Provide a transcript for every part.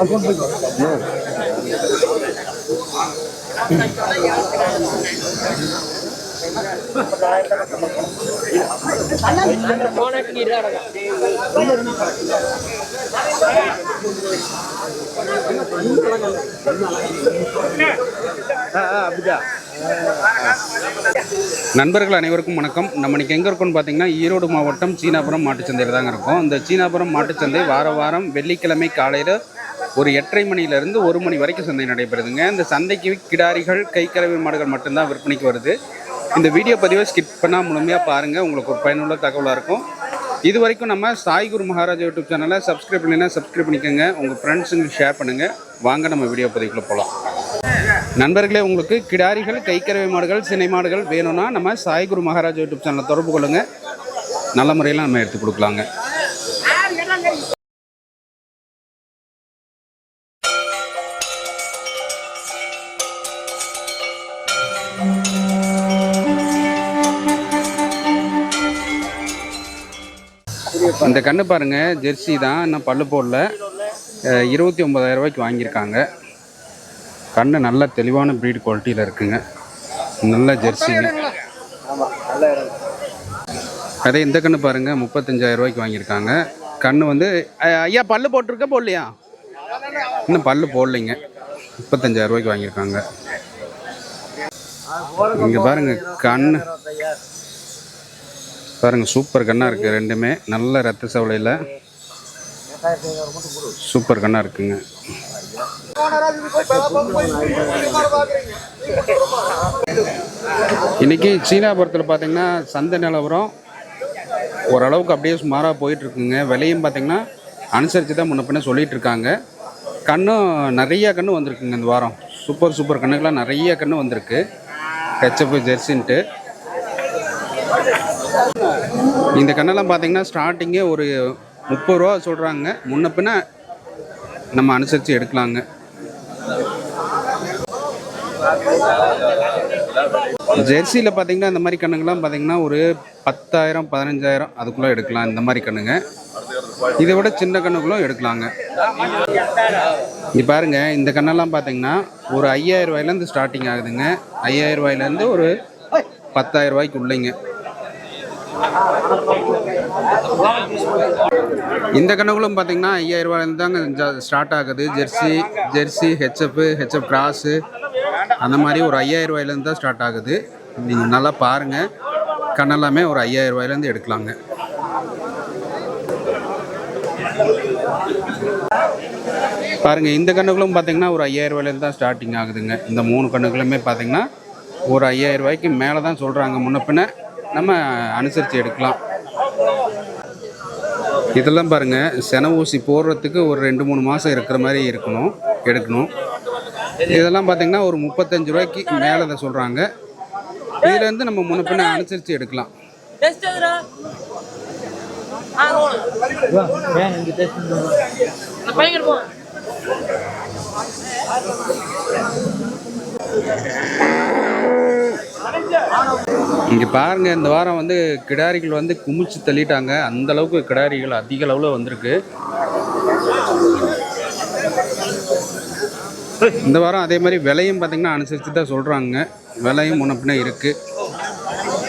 Account நண்பர்கள் அனைவருக்கும் வணக்கம். நம்ம இன்னைக்கு எங்கே இருக்கோம்னு பார்த்தீங்கன்னா ஈரோடு மாவட்டம் சீனாபுரம் மாட்டுச்சந்தையில் தாங்க இருக்கும். இந்த சீனாபுரம் மாட்டுச்சந்தை வார வாரம் வெள்ளிக்கிழமை காலையில் ஒரு எட்டரை மணியிலேருந்து ஒரு மணி வரைக்கும் சந்தை நடைபெறுதுங்க. இந்த சந்தைக்கு கிடாரிகள் கைக்கலவை மாடுகள் மட்டும்தான் விற்பனைக்கு வருது. இந்த வீடியோ பதிவை ஸ்கிப் பண்ணால் முழுமையாக பாருங்கள் உங்களுக்கு ஒரு பயனுள்ள தகவலாக இருக்கும். இது வரைக்கும் நம்ம சாய் குரு மகாராஜா யூடியூப் சேனலை சப்ஸ்கிரைப் பண்ணினா சப்ஸ்கிரைப் பண்ணிக்கோங்க. உங்கள் ஃப்ரெண்ட்ஸுங்களுக்கு ஷேர் பண்ணுங்கள் வாங்க நம்ம வீடியோ பதிவுக்குள்ளே போகலாம் நண்பர்களே உங்களுக்கு கிடாரிகள் கைக்கறவை மாடுகள் சினை மாடுகள் வேணும்னா நம்ம சாய்குரு மகாராஜா யூடியூப் சேனலை தொடர்பு கொள்ளுங்க. நல்ல முறையில் நம்ம எடுத்து கொடுக்கலாங்க. இந்த கண்ணு பாருங்க ஜெர்சி தான். இன்னும் பல்லு போடல. இருபத்தி ஒன்பதாயிரம் ரூபாய்க்கு வாங்கியிருக்காங்க. கண்ணு நல்ல தெளிவான ப்ரீட் குவாலிட்டியில் இருக்குங்க. நல்ல ஜெர்சிங்க அதே இந்த கண்ணு பாருங்க முப்பத்தஞ்சாயிரம் ரூபாய்க்கு வாங்கியிருக்காங்க. கண்ணு வந்து ஐயா பல்லு போட்டிருக்க போடலையா? இன்னும் பல்லு போடலைங்க. முப்பத்தஞ்சாயிரம் ரூபாய்க்கு வாங்கியிருக்காங்க. இங்கே பாருங்க கண்ணு. பாருங்க சூப்பர் கண்ணா இருக்கு ரெண்டுமே. நல்ல ரத்த சவலையில். சூப்பர் கண்ணா இருக்குங்க. இன்னைக்கு சீனாபுரத்தில் பார்த்தீங்கன்னா சந்தை நிலவரம் ஓரளவுக்கு அப்படியே சுமாராக போயிட்டு இருக்குங்க விலையும் பார்த்தீங்கன்னா அனுசரித்து தான் முன்ன பின்ன சொல்லிட்டு இருக்காங்க கண்ணும் நிறைய கன்று வந்திருக்குங்க இந்த வாரம். சூப்பர் சூப்பர் கண்ணுக்கெல்லாம் நிறைய கன்று வந்திருக்கு. ஹெச்எஃப் ஜெர்சின்ட்டு. இந்த கண்ணெல்லாம் பார்த்தீங்கன்னா ஸ்டார்டிங்கே ஒரு முப்பது ரூபா சொல்கிறாங்க முன்ன பின்ன நம்ம அனுசரித்து எடுக்கலாங்க. ஜெர்சியில் பார்த்தீங்கன்னா இந்த மாதிரி கண்ணுங்கெல்லாம் பார்த்தீங்கன்னா ஒரு பத்தாயிரம் பதினஞ்சாயிரம் அதுக்குள்ளே எடுக்கலாம் இந்த மாதிரி கண்ணுங்க. இதை விட சின்ன கண்ணுக்குள்ளும் எடுக்கலாங்க. இங்கே பாருங்க இந்த கண்ணெல்லாம் பார்த்தீங்கன்னா ஒரு ஐயாயிரம் ரூபாயிலேருந்து ஸ்டார்டிங் ஆகுதுங்க. ஐயாயிரம் ரூபாயிலேருந்து ஒரு பத்தாயிரம் ரூபாய்க்கு உள்ளேங்க. இந்த கண்ணுகளும் பார்த்தீங்கன்னா ஐயாயிரூபாயிலேருந்து தாங்க ஸ்டார்ட் ஆகுது. Jersey jersey HF HF cross அந்த மாதிரி ஒரு ஐயாயிரம் ரூபாயிலேருந்து தான் ஸ்டார்ட் ஆகுது. நீங்கள் நல்லா பாருங்கள் கண்ணெல்லாமே ஒரு ஐயாயிரம் ரூபாயிலேருந்து எடுக்கலாங்க. பாருங்கள் இந்த கண்ணுகளும் பார்த்தீங்கன்னா ஒரு ஐயாயிரம் ரூபாயிலேருந்து தான் ஸ்டார்டிங் ஆகுதுங்க. இந்த மூணு கண்ணுகளுமே பார்த்தீங்கன்னா ஒரு ஐயாயிரம் ரூபாய்க்கு மேலே தான் சொல்கிறாங்க முன்ன பின்ன நம்ம அனுசரித்து எடுக்கலாம். இதெல்லாம் பாருங்கள் சென ஊசி போடுறதுக்கு ஒரு ரெண்டு மூணு மாதம் இருக்கிற மாதிரி இருக்கணும் எடுக்கணும். இதெல்லாம் பார்த்தீங்கன்னா ஒரு முப்பத்தஞ்சு ரூபாய்க்கு மேலே அதை சொல்கிறாங்க இதுலேருந்து நம்ம முன்ன பின்ன அனுசரித்து எடுக்கலாம். பையன் இங்கே பாருங்கள் இந்த வாரம் வந்து கிடாரிகள் வந்து குமிச்சு தள்ளிட்டாங்க. அந்த அளவுக்கு கிடாரிகள் அதிக அளவில் வந்திருக்கு. இந்த வாரம் அதே மாதிரி விலையும் பார்த்திங்கன்னா அனுசரித்து தான் சொல்கிறாங்க விலையும் முன்ன இருக்குது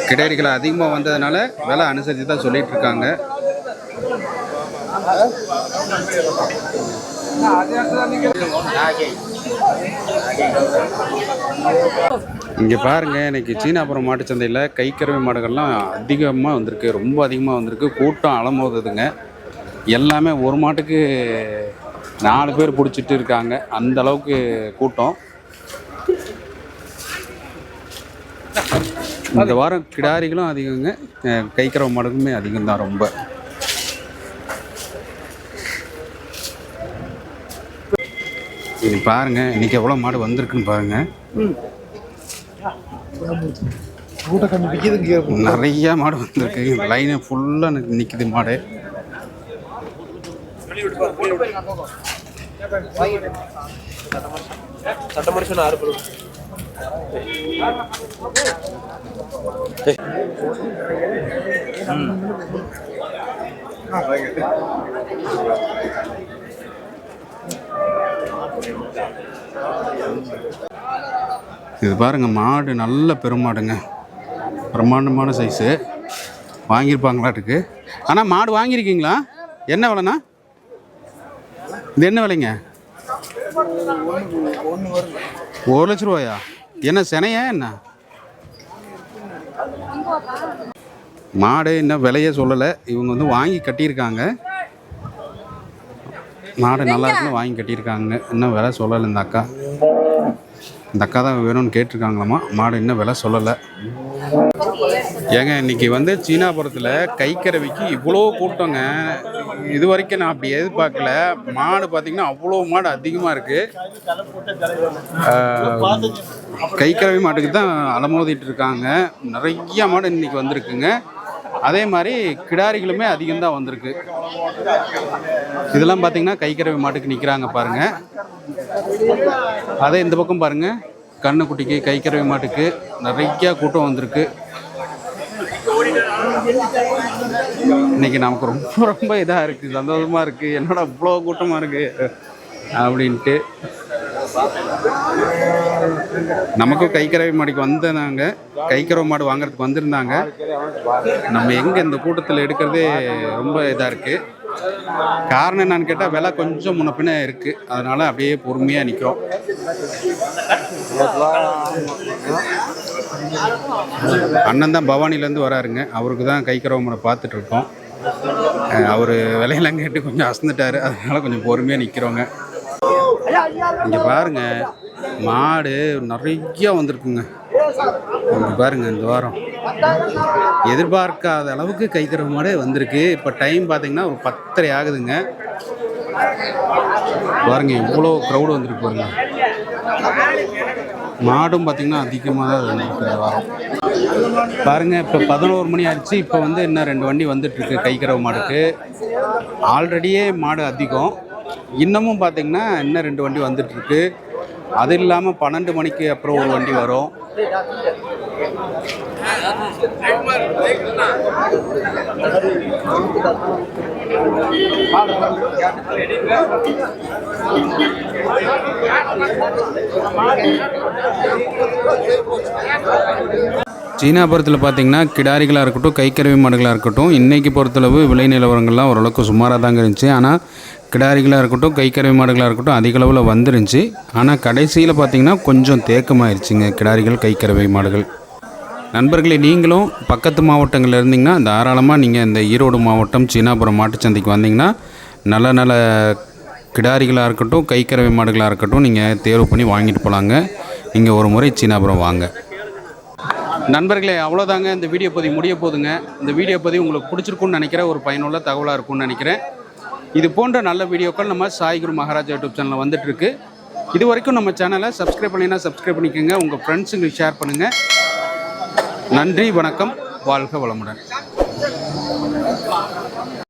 கிடாரிகள் அதிகமாக வந்ததுனால விலை அனுசரித்து தான் சொல்லிகிட்ருக்காங்க இங்கே பாருங்க இன்னைக்கு சீனாபுரம் மாட்டுச்சந்தையில் கைக்கறவை மாடுகள்லாம் அதிகமாக வந்திருக்கு ரொம்ப அதிகமாக வந்திருக்கு. கூட்டம் அலமோதுதுங்க எல்லாமே ஒரு மாட்டுக்கு நாலு பேர் பிடிச்சிட்டு இருக்காங்க. அந்த அளவுக்கு கூட்டம். இந்த வாரம் கிடாரிகளும் அதிகங்க. கைக்கிறவ கைக்கறவை மாடுகளுமே அதிகம் தான் ரொம்ப. இது பாருங்க. இன்னைக்கு எவ்வளோ மாடு வந்திருக்குன்னு பாருங்க. நிறைய மாடு வந்திருக்கு. லைனு ஃபுல்லாக நிற்கிது மாடு. பேர் இது பாருங்க மாடு நல்ல பெருமாடுங்க. பிரம்மாண்டமான சைஸு வாங்கியிருப்பாங்களாட்டுக்கு. ஆனால் மாடு வாங்கியிருக்கீங்களா? என்ன விலைண்ணா? இது என்ன விலைங்க? ஒரு லட்ச ரூபாயா? என்ன சினையா என்ன? மாடு இன்னும் விலையே சொல்லலை. இவங்க வந்து வாங்கி கட்டியிருக்காங்க. மாடு நல்லா இருக்குன்னு வாங்கி கட்டியிருக்காங்க. இன்னும் விலை சொல்லலை இந்த அக்கா. இந்த அக்கா தான் வேணும்னு கேட்டிருக்காங்களாமா? மாடு இன்னும் விலை சொல்லலை. ஏங்க இன்னைக்கு வந்து சீனாபுரத்தில் கைக்கறவைக்கு இவ்வளோ கூட்டங்க. இது வரைக்கும் நான் அப்படி எதிர்பார்க்கல. மாடு பார்த்தீங்கன்னா அவ்வளோ மாடு அதிகமாக இருக்குது கைக்கறவை மாட்டுக்கு தான் அலமோதிட்டு இருக்காங்க. நிறைய மாடு இன்னைக்கு வந்திருக்குங்க. அதே மாதிரி கிடாரிகளுமே அதிகம் தான் வந்திருக்கு. இதெல்லாம் பார்த்தீங்கன்னா கைக்கறவை மாட்டுக்கு நிற்கிறாங்க பாருங்கள் அதே இந்த பக்கம் பாருங்கள் கண்ணுக்குட்டிக்கு கைக்கறவை மாட்டுக்கு நிறையா கூட்டம் வந்திருக்கு. இன்னைக்கு நமக்கு ரொம்ப ரொம்ப இதாக இருக்குது சந்தோஷமாக இருக்குது என்னடா இவ்வளோ கூட்டமாக இருக்குது அப்படின்ட்டு நமக்கும் கைக்கரவை மாடிக்கு வந்தாங்க கைக்கறவை மாடு வாங்குறதுக்கு வந்திருந்தாங்க. நம்ம எங்கே இந்த கூட்டத்தில் எடுக்கிறதே ரொம்ப இதாக இருக்குது காரணம் என்னன்னு கேட்டால் விலை கொஞ்சம் முன்ன பின்ன இருக்குது அதனால் அப்படியே பொறுமையாக நிற்கிறோம் அண்ணன் தான் பவானிலேருந்து வராருங்க. அவருக்கு தான் கைக்கறவை மாடை பார்த்துட்டு இருக்கோம். அவர் விலையெல்லாம் கேட்டு கொஞ்சம் அசந்துட்டாரு. அதனால கொஞ்சம் பொறுமையாக நிற்கிறோங்க இங்கே பாருங்க மாடு நிறைய வந்திருக்குங்க. இங்கே பாருங்க இந்த வாரம். எதிர்பார்க்காத அளவுக்கு கைக்கிற மாடு வந்திருக்கு. இப்போ டைம் பார்த்தீங்கன்னா ஒரு பத்தரை ஆகுதுங்க. பாருங்க இவ்வளோ க்ரௌடு வந்துருக்கு பாருங்க. மாடும் பார்த்தீங்கன்னா அதிகமாக தான் வந்திருக்கு இந்த வாரம். பாருங்க இப்போ பதினோரு மணி ஆயிடுச்சு. இப்போ வந்து இன்னும் ரெண்டு வண்டி வந்துட்டு இருக்கு கைக்கறவை மாடுக்கு. ஆல்ரெடியே மாடு அதிகம். இன்னமும் பார்த்தீங்கன்னா இன்னும் ரெண்டு வண்டி வந்துட்டுருக்கு. அது இல்லாமல் பன்னெண்டு மணிக்கு அப்புறம் ஒரு வண்டி வரும். சீனாபுரத்தில் பார்த்தீங்கன்னா கிடாரிகளாக இருக்கட்டும் கைக்கருவி மாடுகளாக இருக்கட்டும் இன்றைக்கி பொறுத்தளவு விலை நிலவரங்கள்லாம் ஓரளவுக்கு சுமாராக தாங்க இருந்துச்சு. ஆனால் கிடாரிகளாக இருக்கட்டும் கைக்கருவி மாடுகளாக இருக்கட்டும் அதிக அளவில் வந்துருந்துச்சு. ஆனால் கடைசியில் பார்த்தீங்கன்னா கொஞ்சம் தேக்கமாயிருச்சுங்க கிடாரிகள் கைக்கறவை மாடுகள். நண்பர்களே நீங்களும் பக்கத்து மாவட்டங்களில் இருந்தீங்கன்னா தாராளமாக நீங்கள் இந்த ஈரோடு மாவட்டம் சீனாபுரம் மாட்டுச்சந்தைக்கு வந்தீங்கன்னா நல்ல நல்ல கிடாரிகளாக இருக்கட்டும் கைக்கறவை மாடுகளாக இருக்கட்டும் நீங்கள் தேர்வு பண்ணி வாங்கிட்டு போகலாங்க நீங்கள் ஒரு முறை சீனாபுரம் வாங்க. நண்பர்களே அவ்வளோதாங்க இந்த வீடியோ பதிவு முடிய போதுங்க. இந்த வீடியோ பதிவு உங்களுக்கு பிடிச்சிருக்குன்னு நினைக்கிறேன். ஒரு பயனுள்ள தகவலாக இருக்கும்னு நினைக்கிறேன். இது போன்ற நல்ல வீடியோக்கள் நம்ம சாய்குரு மகாராஜா யூடியூப் சேனலில் வந்துட்டுருக்கு. இது வரைக்கும் நம்ம சேனலை சப்ஸ்கிரைப் பண்ணினா சப்ஸ்கிரைப் பண்ணிக்கோங்க. உங்கள் ஃப்ரெண்ட்ஸுங்களுக்கு ஷேர் பண்ணுங்கள் நன்றி வணக்கம். வாழ்க வளமுடன்.